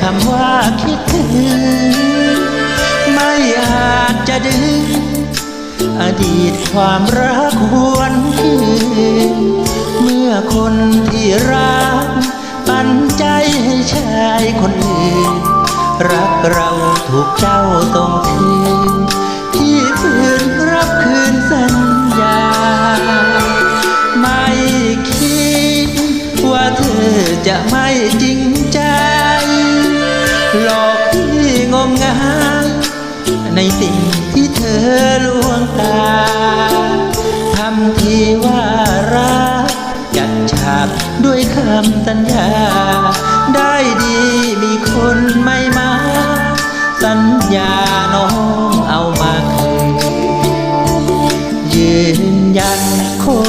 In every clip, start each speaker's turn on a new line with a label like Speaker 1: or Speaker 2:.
Speaker 1: คำว่าคิดถึง ไม่อาจจะดึง อดีตความรักหวนคืนเมื่อคนที่รัก ปันใจให้ชายคนอื่น รักเราถูกเจ้าต้องคืน หลอกที่งมงายในสิ่งที่เธอลวงตาทำทีว่ารักจัดฉากด้วยคำสัญญา ได้ดีมีคนไม่มา สัญญาน้องเอามาคืนยืนยันขอ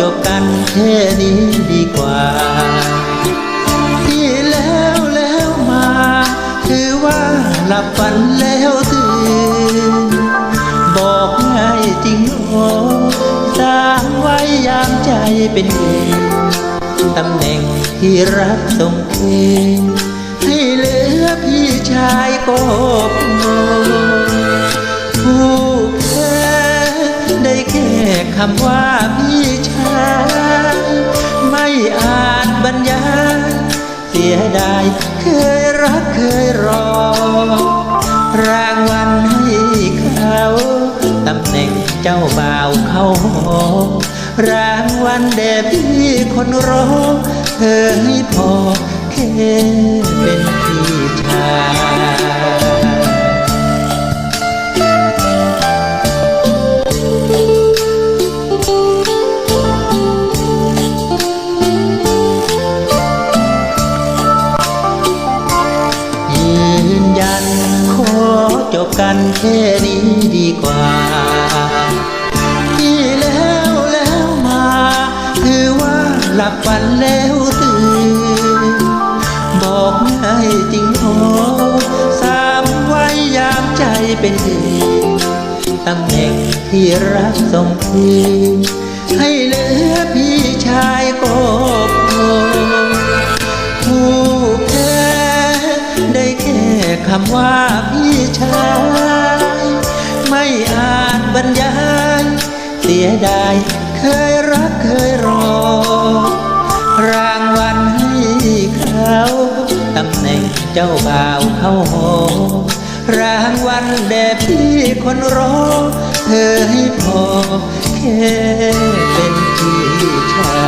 Speaker 1: จบกันแค่นี้ดีกว่า ง่ายจริงโอสร้างไว้ยามใจเป็นเองตำแหน่งที่รักสมคืนให้เหลือพี่ชายก็พอผู้แพ้ได้แค่คำว่าพี่ชาย ไม่อาจบรรยายเสียดายเคยรักเคยรอ เจ้าบ่าวเข้าหอรางวัลแด่พี่คนรอเธอให้พอแค่เป็นพี่ชายยืนยันขอจบกันแค่นี้ดีกว่า ลับฝันแล้วตื่น บอกง่ายจริงโอสามไว้ยามใจเป็นอื่นตำแหน่งที่รักส่งคืนให้เหลือพี่ชายก็พอผู้แพ้ได้แค่คำว่าพี่ชาย ไม่อาจบรรยาย เสียดาย เคยรักเคยรอ รางวัลให้เขาตำแหน่งเจ้าบ่าวเข้าหอรางวัลแด่พี่คนรอ เธอให้พอแค่เป็นพี่ชาย